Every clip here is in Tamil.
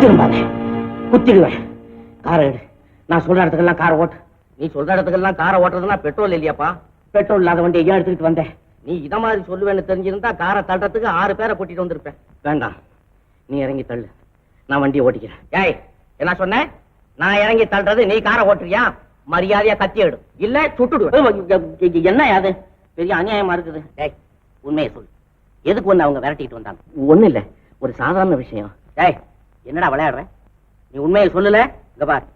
திரும்பாத. குத்திடுவேன். காரை எடு. நான் சொல்ற இடத்துக்கெல்லாம் காரை ஓட்டு. நீ சொல்ற இடத்துக்கெல்லாம் காரை ஓட்டுறதுன்னா பெட்ரோல் இல்லையாப்பா? பெட்ரோல் இல்லாத வண்டியை ஏன் எடுத்துக்கிட்டு வந்தேன் நீ இத மாதிரி சொல்லுவேன்னு தெரிஞ்சிருந்தா காரை தள்ளுறதுக்கு ஆறு பேரை கூட்டிட்டு வந்திருப்பேன். வேண்டாம். நீ இறங்கி தள்ளு. நான் வண்டியை ஓட்டிக்கிறேன். ஏய் என்ன சொன்னேன் நான் இறங்கி தள்ளுறது நீ காரை ஓட்டுறியா? மரியாதையா கத்தி எடு. இல்ல சுட்டுடுவேன். என்ன அது? பெரிய அநியாயமா இருக்குது. ஏய் உண்மையை சொல்லு. எதுக்கு ஒண்ணு அவங்க விரட்டிட்டு வந்தாங்க? ஒண்ணு இல்ல. ஒரு சாதாரண விஷயம். ஏய் என்னடா விளையாடுற? நீ உண்மையை சொல்லல? இங்க பார்.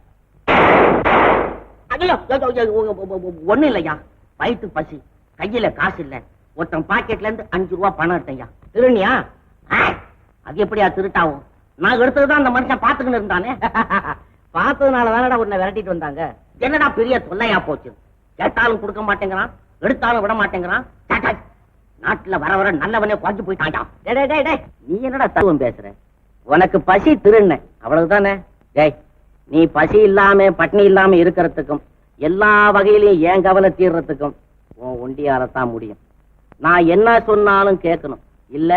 ஒண்ணு இல்லையா? வயிற்று பசி. கையில காசு இல்ல. ஒருத்தன் பாக்கெட்ல இருந்து அஞ்சு ரூபா பணம் எடுத்தையா திருநியா அது எப்படியா திருட்டாவும் நான் எடுத்ததுதான் அந்த மனுஷன் பாத்துக்கிட்டு இருந்தானே. பார்த்ததுனால தானடா உன்னை விரட்டிட்டு வந்தாங்க. என்னடா பெரிய தொல்லையா போச்சு? கேட்டாலும் கொடுக்க மாட்டேங்கிறான் எடுத்தாலும் விட மாட்டேங்கிறான். நாட்டுல வர வர நல்லவனே குறைஞ்சு டேய். நீ என்னடா தத்துவம் பேசுற? உனக்கு பசி திருண்ண அவ்வளவுதானே? டேய் நீ பசி இல்லாம பட்னி இல்லாம இருக்கிறதுக்கும் எல்லா வகையிலையும் ஏன் கவலை தீர்றதுக்கும் உன் ஒண்டியால தான் முடியும். நான் என்ன சொன்னாலும் கேட்கணும். இல்ல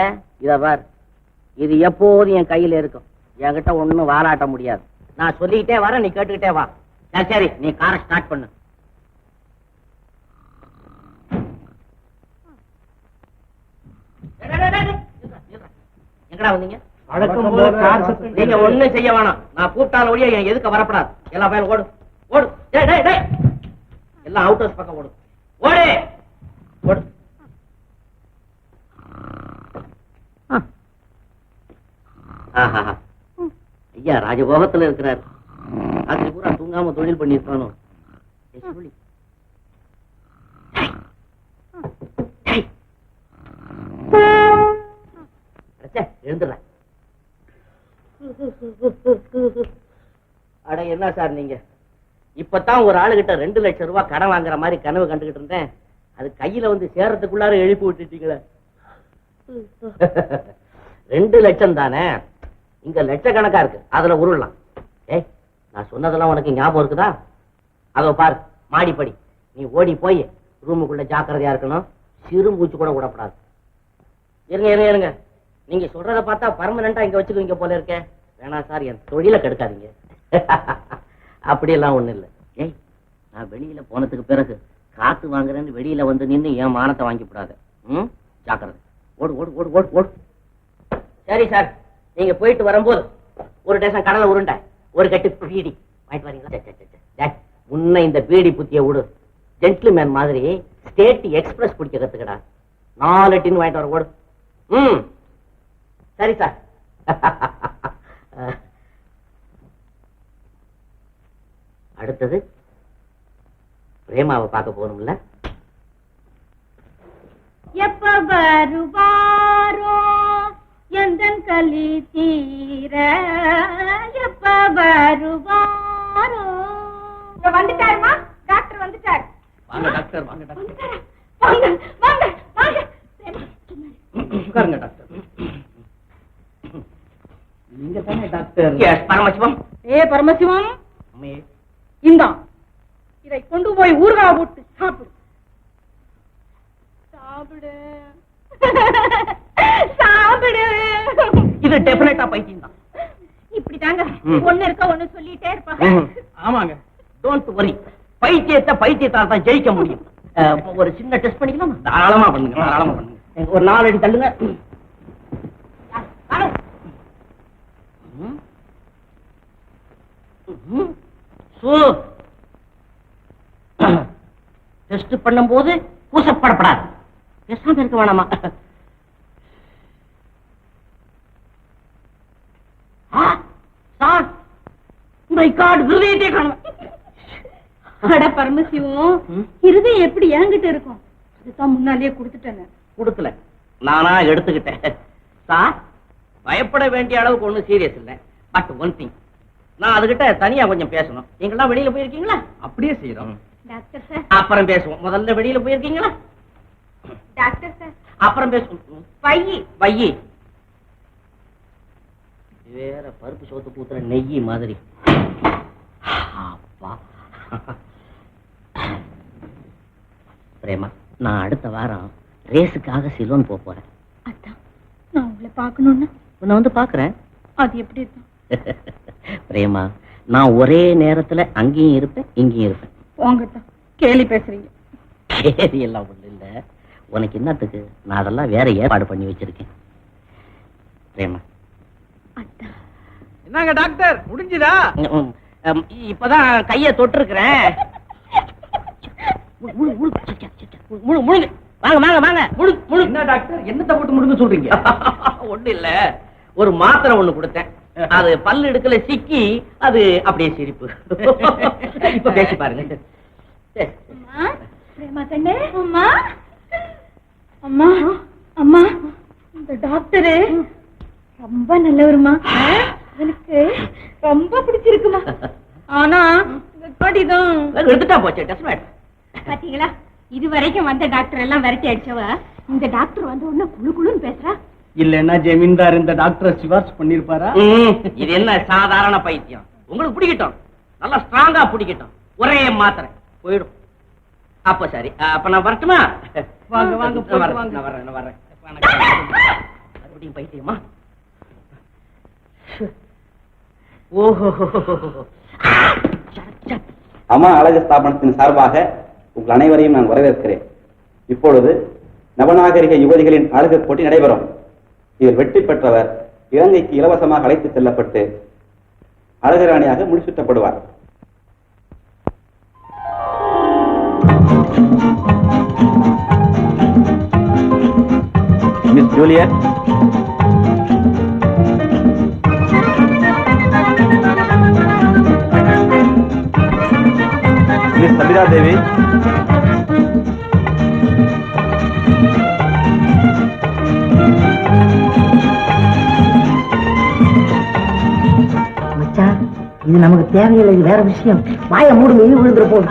இத பார். இது எப்போதும் என் கையில இருக்கும். என்கிட்ட ஒண்ணும் வாலாட்ட முடியாது. நான் சொல்லிக்கிட்டே வரேன் நீ கேட்டுக்கிட்டே வா. சரி சரி நீ காரை ஸ்டார்ட் பண்ணு டேய், டேய், டேய், டேய். நில்றா, நில்றா. எங்கடா வந்தீங்க? வழக்கம் போல கார் சத்தம் நீங்க ஒண்ணும் செய்ய வேணாம். நான் கூப்பிட்டால ஒழிய என் எதுக்க வரப்படாது. எல்லா பையன் ஓடு. ஓடு. டேய் டேய் டேய். எல்லாம் அவுட் ஹவுஸ் பக்கம் ஓடு. ஓடு. ஓடு. ஐயா ராஜபோகத்துல இருக்கிறார். ராத்திரி பூரா தூங்காம தொழில் பண்ணிருப்பானோ எழுந்துடுறேன் அட என்ன சார் நீங்க? இப்பதான் ஒரு ஆளுகிட்ட ரெண்டு லட்சம் ரூபாய் கடன் வாங்குற மாதிரி கனவு கண்டுகிட்டு இருந்தேன். அது கையில வந்து சேர்றதுக்குள்ளார எழுப்பி விட்டுட்டீங்களே. ரெண்டு லட்சம் தானே? இங்க லட்சக்கணக்கா இருக்கு. அதுல உருளலாம். ஏய் நான் சொன்னதெல்லாம் உனக்கு ஞாபகம் இருக்குதா? அதோ பாரு மாடிப்படி. நீ ஓடி போய் ரூமுக்குள்ள ஜாக்கிரதையா இருக்கணும். சிறு மூச்சு கூட விடப்படாது இருங்க இருங்க இருங்க. நீங்க சொல்றத பார்த்தா பர்மனண்டா இங்க வச்சுக்குவீங்க போல இருக்கே. வேணாம் சார் என் தொழில கெடுக்காதீங்க. அப்படியெல்லாம் ஒண்ணு இல்ல. ஏய் நான் வெளியில போனதுக்கு பிறகு காத்து வாங்குறேன்னு வெளியில வந்து நின்று என் மானத்தை வாங்கி விடாத ம்? ஜாக்கிரதை. ஓடு ஓடு ஓடு ஓடு ஓடு. சரி சார் நீங்க போயிட்டு வரும்போது ஒரு டேசன் கடலை உருண்டை ஒரு கட்டு பீடி. வாங்கிட்டு வரீங்களா? உன்னை இந்த பீடி புத்திய விடு. ஜென்டில்மேன் மாதிரி ஸ்டேட் எக்ஸ்பிரஸ் பிடிக்க கத்துக்கடா. நாலு டின் வாங்கிட்டு வர ஓடு. ம். சரி சார். அடுத்தது பிரேமாவை பார்க்க போகணும்ல? எப்ப வருவாரோ எந்தன் கலி தீர? எப்ப வருவாரோ? வந்துட்டாருமா? டாக்டர் வந்துட்டார். வாங்க டாக்டர் வாங்க டாக்டர் வாங்க வாங்க வாங்க உட்காருங்க டாக்டர் நீங்க தானே டாக்டர் எஸ் பரமசிவம். ஏ பரமசிவம்? அம்மையே இந்தா. இதை கொண்டு போய் ஊறுகாய் போட்டு சாப்பிடு. சாப்பிடு. சாப்பிடு. இது டெஃபினட்டா பைத்தியம் தான். இப்படிதாங்க. ம். ஒண்ணு இருக்க ஒண்ணு சொல்லிட்டே இருப்பாங்க. ஆமாங்க. டோன்ட் வரி பைத்தியத்தை பைத்தியத்தால் தான் ஜெயிக்க முடியும். ஒரு சின்ன டெஸ்ட் பண்ணிக்கலாமா? தாராளமா பண்ணுங்க தாராளமா பண்ணுங்க. ஒரு நாலு அடி தள்ளுங்க. டெஸ்ட் பண்ணும்போது கூசப்படப்படாது. பேசாம இருக்க வேணாமா. இருதயம் எப்படி என்கிட்ட இருக்கும்? அதுதான் முன்னாலேயே கொடுத்துட்டேன். கொடுக்கல. நானா எடுத்துக்கிட்டேன். சார் பயப்பட வேண்டிய அளவுக்கு ஒண்ணும் சீரியஸ் இல்ல. பட் ஒன் திங் நான் அதுகிட்ட தனியா கொஞ்சம் பேசணும். நீங்களாம் வெளியில போயிருக்கீங்களா? அப்படியே செய்யறோம். Doctor sir. அப்புறம் பேசுவோம். முதல்ல வெளியில போயிருக்கீங்களா? Doctor sir. அப்புறம் பேசுவோம். பையி வையி. வேற பருப்பு சோத்து பூத்துற நெய்யி மாதிரி. அப்பா. பிரேமா நான் அடுத்த வாரம் ரேஸுக்காக சிலோன் போக போறேன். அதான். நான் உங்களை பார்க்கணும்னா. உன்னை வந்து பாக்குறேன் அது எப்படி இருக்கும்? பிரேமா நான் ஒரே நேரத்துல அங்கேயும் இருப்பேன் இங்கேயும் இருப்பேன். போங்கட்டும் கேலி பேசுறீங்க. சரி எல்லாம் ஒண்ணு இல்ல. உனக்கு என்னத்துக்கு? நான் அதெல்லாம் வேற ஏற்பாடு பண்ணி வச்சிருக்கேன். பிரேமா. என்னங்க டாக்டர் முடிஞ்சுதா? இப்பதான் கைய தொட்டிருக்கிறேன். முழுங்க. வாங்க வாங்க வாங்க. முழு முழு. என்ன டாக்டர்? என்னத்தை போட்டு முடுங்க சொல்றீங்க? ஒண்ணு இல்ல. ஒரு மாத்திரை ஒண்ணு கொடுத்தேன். அது பல்லு எடுக்கல சிக்கி அது அப்படியே சிரிப்பு. இப்ப பேசி பாருங்க. அம்மா. பிரேமா கண்ணே. அம்மா. அம்மா. அம்மா. இந்த டாக்டரு. ரொம்ப நல்லவருமா. எனக்கு ரொம்ப பிடிச்சிருக்குமா. ஆனா கடிதம். எடுத்துட்டா போச்சு டெஸ்ட் பாத்தீங்களா? இது வரைக்கும் வந்த டாக்டர் எல்லாம் விரட்டி அடிச்சவ. இந்த டாக்டர் வந்த உடனே குளு குளுன்னு பேசுறா. இல்லன்னா ஜமீன்தார் இந்த டாக்டரை சிபார்சு பண்ணிருப்பாரா இது என்ன சாதாரண பைத்தியம்? உங்களுக்கு பிடிக்கட்டும். நல்லா ஸ்ட்ராங்கா பிடிக்கட்டும். ஒரே மாத்திரை. போயிடும். அப்ப சரி. அப்ப நான் வரட்டுமா? வாங்க, வாங்க, வரேன், வரேன், வரேன். மறுபடியும் பைத்தியமா? ஓஹோ. அம்மா அழகு ஸ்தாபனத்தின் சார்பாக உங்கள் அனைவரையும் நான் வரவேற்கிறேன். இப்பொழுது நவநாகரிக யுவதிகளின் அழகு போட்டி நடைபெறும். இதில் வெற்றி பெற்றவர். இலங்கைக்கு இலவசமாக அழைத்து செல்லப்பட்டு அழகராணியாக முடிசூட்டப்படுவார். Miss Juliet Miss Sabitha Devi இது நமக்கு தேவையில்லை இது வேற விஷயம். வாய மூடுங்க இது விழுந்துற போகுது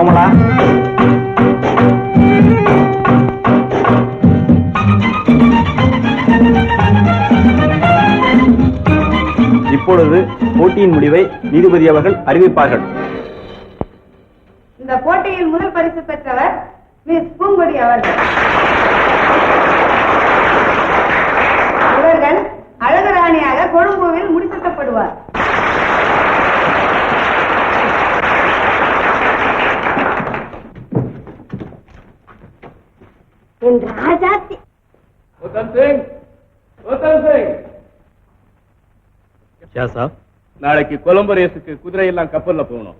மிஸ் இப்பொழுது போட்டியின் முடிவை நீதிபதி அவர்கள் அறிவிப்பார்கள். இந்த போட்டியில் முதல் பரிசு பெற்றவர் மிஸ் பூங்கொடி அவர்கள். இவர்கள் அழகராணியாக கொழும்புவில் முடிசூட்டப்படுவார் என் ராஜாத்தி. நாளைக்கு கொலம்போ ரேஸுக்கு குதிரை எல்லாம் கப்பல்ல போகணும்.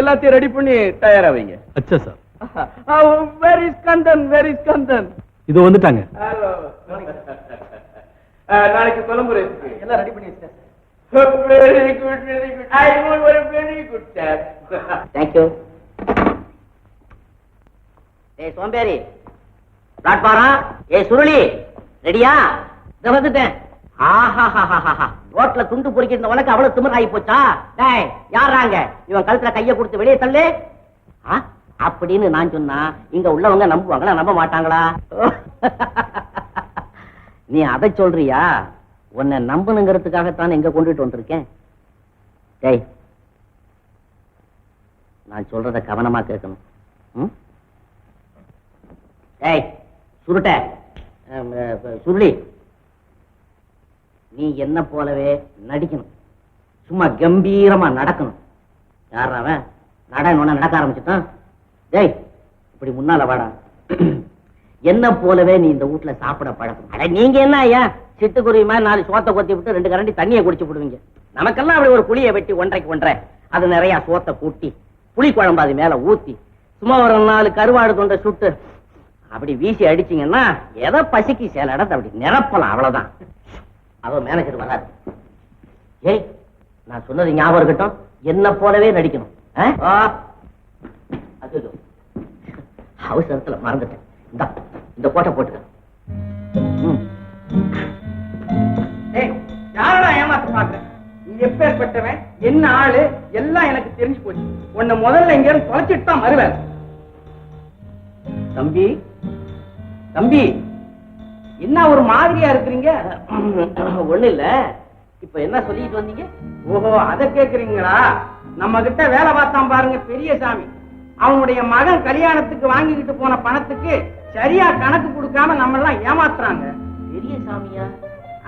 எல்லாத்தையும் ரெடி பண்ணி தயாரா வைங்க. அச்சா sir very Skandan very Skandan. இது வந்துட்டாங்க. ஹலோ. நாளைக்கு கொலம்போ ரேஸுக்கு. எல்லாம் ரெடி பண்ணி வச்சிட்டேன். Very good very good. I will ஒரு very good sir. Thank you ஏய் சோம்பேறி. பிளாட்பாரம் ஏ சுருளி. ரெடியா? இத வந்துட்டேன். ஆஹாஹாஹாஹா. ரோட்ல துண்டு பொறுக்கிருந்த உனக்கு அவ்வளவு திமிர் ஆகி போச்சா? டேய் யாராங்க இவன் கழுத்துல கைய கொடுத்து வெளியே தள்ளு. ஆ? அப்படின்னு நான் சொன்னா இங்க உள்ளவங்க நம்புவாங்களா நம்ப மாட்டாங்களா? நீ அதை சொல்றியா? உன்னை நம்பணுங்கிறதுக்காகத்தான் எங்க கொண்டுட்டு வந்திருக்கேன். டேய் நான் சொல்றத கவனமா கேட்கணும். ம்? சுருட்ட. சுருளி. நீ என்ன போலவே நடிக்கணும். சும்மா கம்பீரமா நடக்கணும். யார் அவன்? நட நடக்க ஆரம்பிச்சுட்டான். டேய் இப்படி முன்னால வாடா. என்ன போலவே நீ இந்த வீட்டுல சாப்பிட பழக்கம். அட நீங்க என்ன ஐயா? சிட்டுக்குருவி மாதிரி நாலு சோத்தை கொத்தி விட்டு ரெண்டு கரண்டி தண்ணியை குடிச்சு விடுவீங்க. நமக்கெல்லாம் அப்படி ஒரு புளியை வெட்டி ஒன்றைக்கு ஒன்றரை. அது நிறைய சோத்தை கூட்டி புளி குழம்பு அது மேல ஊத்தி சும்மா ஒரு நாலு கருவாடு தொண்டை சுட்டு அப்படி வீசி அடிச்சீங்கன்னா எதை பசிக்கு சில இடத்த அப்படி நிரப்பலாம் அவ்வளவுதான். அவன் மேனேஜர் வராது. ஏய் நான் சொன்னது ஞாபகம் இருக்கட்டும். என்ன போலவே நடிக்கணும். அவசரத்துல மறந்துட்டேன். இந்த இந்த கோட்டை போட்டுக்க. யாரடா ஏமாத்த பாக்குறேன் நீ எப்பேற்பட்டவன் என்ன ஆளு எல்லாம் எனக்கு தெரிஞ்சு போச்சு. உன்னை முதல்ல இங்க இருந்து தொலைச்சிட்டு தான் வருவேன். தம்பி தம்பி என்ன ஒரு மாதிரியா இருக்கிறீங்க? ஒண்ணு இல்ல. இப்ப என்ன சொல்லிட்டு வந்தீங்க? ஓஹோ அத கேக்குறீங்களா? நம்ம கிட்ட வேலை பார்த்தான் பாருங்க பெரிய சாமி. அவனுடைய மகன் கல்யாணத்துக்கு வாங்கிக்கிட்டு போன பணத்துக்கு சரியா கணக்கு கொடுக்காம நம்ம எல்லாம் ஏமாத்துறாங்க. பெரிய சாமியா?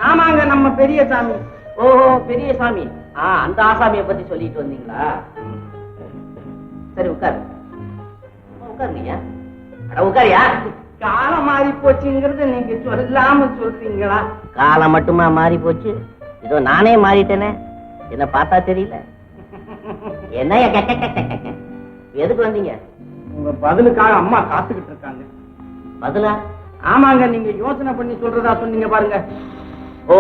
ஆமாங்க நம்ம பெரிய சாமி. ஓஹோ பெரிய சாமி. ஆ அந்த ஆசாமிய பத்தி சொல்லிட்டு வந்தீங்களா? சரி உட்காரு. உட்காருங்க அட உட்காரியா காலம் மாறி போச்சுங்கிறது நீங்க சொல்லாம சொல்றீங்களா? காலம் மட்டுமா மாறி போச்சு இதோ நானே மாறிட்டேனே. என்ன பார்த்தா தெரியல. என்ன எதுக்கு வந்தீங்க? உங்க பதிலுக்காக அம்மா காத்துக்கிட்டு இருக்காங்க. பதிலா? ஆமாங்க நீங்க யோசனை பண்ணி சொல்றதா சொன்னீங்க பாருங்க. ஓ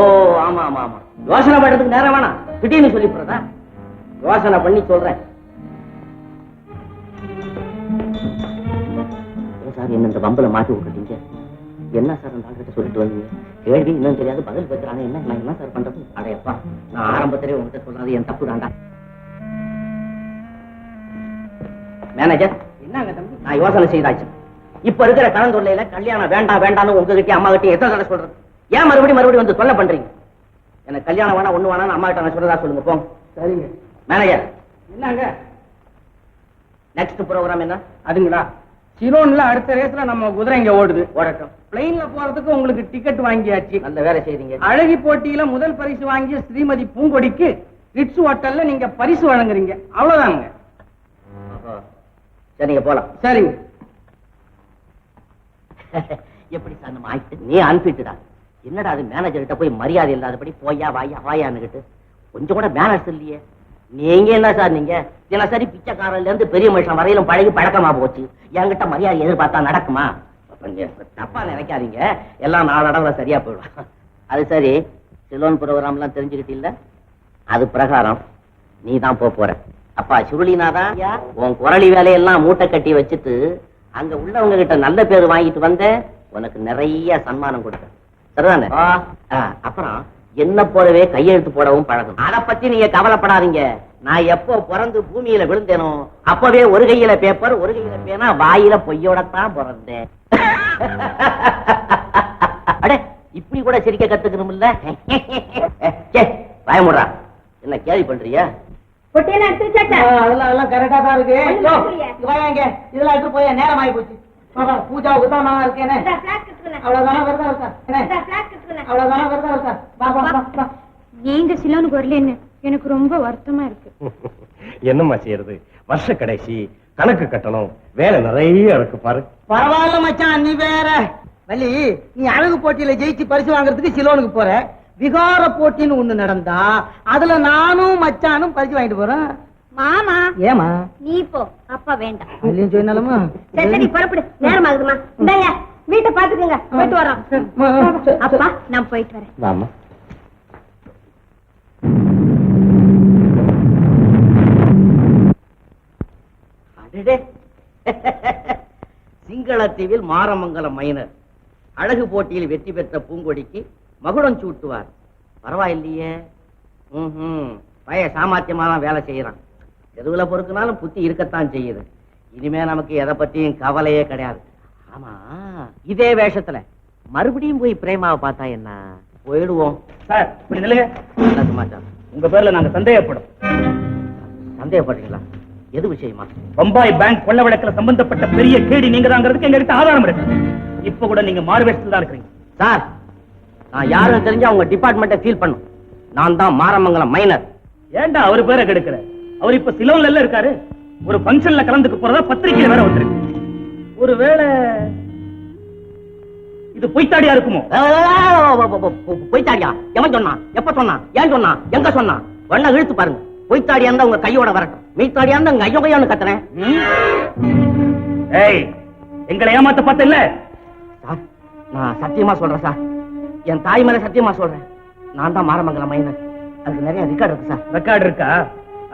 ஆமா ஆமா ஆமா. யோசனை பண்றதுக்கு நேரம் வேணாம். திடீர்னு சொல்லி போறதா? யோசனை பண்ணி சொல்றேன். சார் என்ன இந்த பம்பல மாட்டி விட்டுட்டீங்க என்ன சார் அந்த ஆள்கிட்ட சொல்லிட்டு வந்தீங்க? கேள்வி இன்னும் தெரியாது பதில் பேசுறானே என்ன நான் என்ன சார் பண்றது? அடையப்பா நான் ஆரம்பத்திலே உங்ககிட்ட சொல்றது என் தப்பு தாண்டா மேனேஜர் என்னங்க தம்பி? நான் யோசனை செய்தாச்சு. இப்ப இருக்கிற கடன் தொல்லையில கல்யாணம் வேண்டாம் வேண்டாம்னு உங்ககிட்ட அம்மா கிட்ட எத்தனை தடவை சொல்றது? ஏன் மறுபடியும் மறுபடியும் வந்து சொல்ல பண்றீங்க? எனக்கு கல்யாணம் வேணா ஒண்ணு வேணாம்னு அம்மா கிட்ட நான் சொல்றதா சொல்லுங்க போங்க சரிங்க. மேனேஜர் என்னங்க? நெக்ஸ்ட் ப்ரோக்ராம் என்ன? அதுங்களா? சிரோன்ல அடுத்த ரேஸ்ல நம்ம குதிரை இங்க ஓடுது. ஓடட்டும் பிளைன்ல போறதுக்கு உங்களுக்கு டிக்கெட் வாங்கியாச்சு. நல்ல வேலை செய்றீங்க. அழகி போட்டியில முதல் பரிசு வாங்கிய ஸ்ரீமதி பூங்கொடிக்கு ரிட்ஸ் ஹோட்டல்ல நீங்க பரிசு வழங்குறீங்க. அவ்வளவுதாங்க. சரிங்க போலாம். சரிங்க. எப்படி சார் நம்ம ஆயிட்டு நீ அனுப்பிட்டுடா. என்னடா அது மேனேஜர் கிட்ட போய் மரியாதை இல்லாதபடி போயா வாயா வாயான்னுகிட்டு கொஞ்சம் கூட மேனர்ஸ் இல்லையே. நீங்க என்ன சார் நீங்க? தினசரி பிச்சைக்காரன்ல இருந்து பெரிய மனுஷன் வரையிலும் பழகி பழக்கமா போச்சு. என்கிட்ட மரியாதை எதிர்பார்த்தா நடக்குமா? தப்பா நினைக்காதீங்க. எல்லாம் நாளடவுல சரியா போயிடும். அது சரி. சிலோன் ப்ரோக்ராம்லாம் தெரிஞ்சுக்கிட்டு இல்ல அது பிரகாரம். நீ தான் போக போற. அப்பா சுருளினாதான் உன் குரலி வேலையெல்லாம் மூட்டை கட்டி வச்சுட்டு அங்க உள்ளவங்க கிட்ட நல்ல பேர் வாங்கிட்டு வந்த உனக்கு நிறைய சன்மானம் கொடுத்தேன். சரிதானே? அப்புறம்? என்ன போலவே கையெழுத்து போடவும் பழகும். அத பத்தி நீங்க கவலைப்படாதீங்க. நான் எப்போ பிறந்து பூமியில விழுந்தேனோ அப்பவே ஒரு கையில பேப்பர் ஒரு கையில பேனா வாயில பொய்யோடத்தான் பிறந்தேன். அடே இப்படி கூட சிரிக்க கத்துக்கணும்ல? பயமுடுறா என்ன கேள்வி பண்றியா அதெல்லாம் எல்லாம் கரெக்டா தான் இருக்கு. இதெல்லாம் எடுத்து போய் நேரம் ஆகி போச்சு பூஜாவுக்கு தான் நான் இருக்கேனே. அவ்வளவுதானே விரதம் இருக்கா என்ன? இந்த flask எடுத்துக்கோங்க. அவ்வளவுதானே விரதம் இருக்கா வா வா வா வா. நீங்க சிலோனுக்கு வரலன்னு எனக்கு ரொம்ப வருத்தமா இருக்கு. என்னம்மா செய்யறது? வருஷ கடைசி கணக்கு கட்டணும். வேலை நிறைய இருக்கு பாரு. பரவாயில்ல மச்சான் நீ வேற. வள்ளி நீ அழகு போட்டியில ஜெயிச்சு பரிசு வாங்குறதுக்கு சிலோனுக்கு போற. விகார போட்டின்னு ஒண்ணு நடந்தா அதுல நானும் மச்சானும் பரிசு வாங்கிட்டு போறேன். மாமா. ஏமா நீ போ. அப்பா வேண்டாம். வள்ளியும் சொன்னாலுமா? சரி சரி புறப்படு. நேரம் ஆகுதுமா இந்தாயா வீட்டை பாத்துக்கோங்க போயிட்டு வரோம். அப்பா நான் போயிட்டு வரேன். வாமா அடடே. சிங்களத்தீவில் மாரமங்கலம் மைனர். அழகு போட்டியில் வெற்றி பெற்ற பூங்கொடிக்கு மகுடம் சூட்டுவார். பரவாயில்லையே. பய சாமர்த்தியமா தான் வேலை செய்யறான் எதுவுல பொறுக்குனாலும் புத்தி இருக்கத்தான் செய்யுது. இனிமே நமக்கு எதை பத்தியும் கவலையே கிடையாது. ஆமா இதே வேஷத்துல மறுபடியும் போய் பிரேமாவை பார்த்தா என்ன? போயிடுவோம். சார் இப்படி உங்க பேர்ல நாங்க சந்தேகப்படும். சந்தேகப்படுறீங்களா? எது விஷயமா? பம்பாய் பேங்க் கொள்ள வழக்குல சம்பந்தப்பட்ட பெரிய கேடி நீங்க தாங்கிறதுக்கு எங்க கிட்ட ஆதாரம் இருக்கு. இப்ப கூட நீங்க மார்வேஷத்தில் தான் இருக்கிறீங்க. சார் நான் யாரும் தெரிஞ்சா உங்க டிபார்ட்மெண்ட்டை ஃபீல் பண்ணும். நான் தான் மாரமங்கலம் மைனர் ஏன்டா அவர் பேரை கெடுக்கிற? அவர் இப்ப சிலோன்ல எல்லாம் இருக்காரு. ஒரு ஃபங்க்ஷன்ல கலந்துக்க போறதா பத்திரிக்கையில வேற வந்திருக்கு. ஒருவேளை இது பொய்த்தாடியா இருக்குமோ? பொய்த்தாடியா? எவன் சொன்னான் எப்ப சொன்னான் ஏன் சொன்னான் எங்க சொன்னான் வெள்ள இழுத்து பாருங்க. பொய்த்தாடியா இருந்தா உங்க கையோட வரட்டும். மெய்த்தாடியா இருந்தா உங்க ஐயோ கையோன்னு கத்துறேன். ஏய் எங்களை ஏமாத்த பார்த்த இல்ல சார் நான் சத்தியமா சொல்றேன் சார். என் தாய் மேல சத்தியமா சொல்றேன். நான் தான் மாரமங்கலம் மைனர். அதுக்கு நிறைய ரெக்கார்டு இருக்கு சார். ரெக்கார்டு இருக்கா?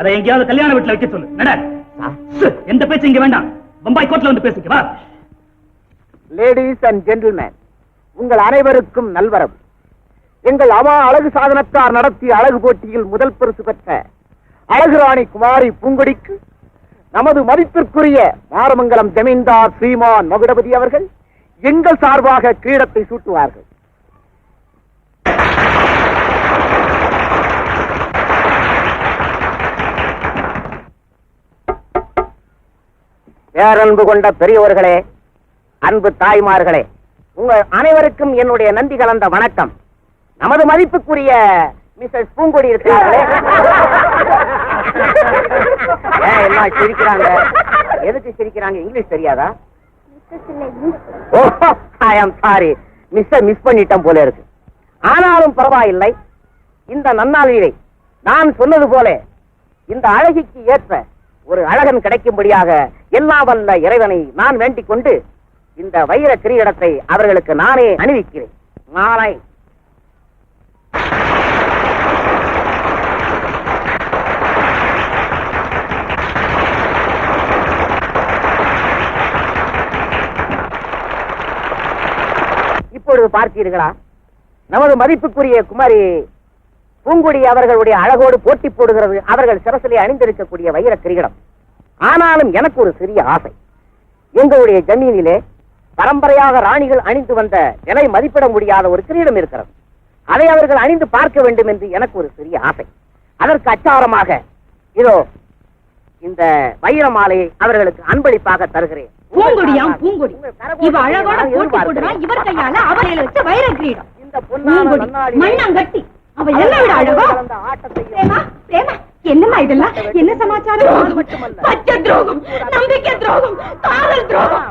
அதை எங்கேயாவது கல்யாண வீட்டுல வைக்க சொல்லு. நட. எந்த பேச்சு இங்க வேண்டாம். பம்பாய் கோர்ட்ல வந்து பேசிக்க வா. லேடிஸ் அண்ட் ஜென்டில்மேன் உங்கள் அனைவருக்கும் நல்வரவு எங்கள் அம்மா அழகு சாதனத்தார் நடத்திய அழகு போட்டியில் முதல் பரிசு பெற்ற அழகு ராணி குமாரி பூங்கொடிக்கு நமது மதிப்பிற்குரிய மாரமங்கலம் ஜமீன்தார் ஸ்ரீமான் மகுடபதி அவர்கள் எங்கள் சார்பாக கிரீடத்தை சூட்டுவார்கள். பேரன்பு கொண்ட பெரியவர்களே அன்பு தாய்மார்களே உங்கள் அனைவருக்கும் என்னுடைய நன்றி கலந்த வணக்கம். நமது மதிப்புக்குரிய மிஸ்ஸஸ் பூங்கொடி இருக்கிறார்களே. எல்லாம் சிரிக்கிறாங்க? எதுக்கு சிரிக்கிறாங்க? இங்கிலீஷ் தெரியாதா? ஓ ஐ ஆம் சாரி மிஸ் மிஸ் பண்ணிட்டேன் போல இருக்கு. ஆனாலும் பரவாயில்லை. இந்த நன்னாளிலே நான் சொன்னது போல இந்த அழகிக்கு ஏற்ற ஒரு அழகன் கிடைக்கும்படியாக எல்லா வல்ல இறைவனை நான் வேண்டிக் கொண்டு இந்த வைர கிரீடத்தை அவர்களுக்கு நானே அணிவிக்கிறேன். நாளை இப்பொழுது பார்த்தீர்களா நமது மதிப்புக்குரிய குமாரி பூங்குடி அவர்களுடைய அழகோடு போட்டி போடுகிறது. அவர்கள் சிரசிலே அணிந்திருக்கக்கூடிய வைர கிரீடம். ஆனாலும் எனக்கு ஒரு சிறிய ஆசை. எங்களுடைய ஜமீனிலே பரம்பரையாக ராணிகள் அணிந்து வந்த விலை மதிப்பிட முடியாத ஒரு கிரீடம் இருக்கிறது. அதை அவர்கள் அணிந்து பார்க்க வேண்டும் என்று எனக்கு ஒரு சிறிய ஆசை. அதற்கு அச்சாரமாக இதோ இந்த வைர மாலையை அவர்களுக்கு அன்பளிப்பாக தருகிறேன். பூங்குடியாம் பூங்குடி. உங்கள் கரகோஷத்தை இவ அழகோட நான் போட்டி போடுறா எதிர்பார்க்கிறேன். இவர் கையால அவரையில வச்ச வைர கிரீடம். இந்த நன்னாளிலே மண்ணாங்கட்டி. அவ என்ன விட அழகோ? என்னம்மா இதெல்லாம்? என்ன சமாச்சாரம்? மட்டுமல்ல. பச்சை துரோகம் நம்பிக்கை துரோகம் காதல் துரோகம்.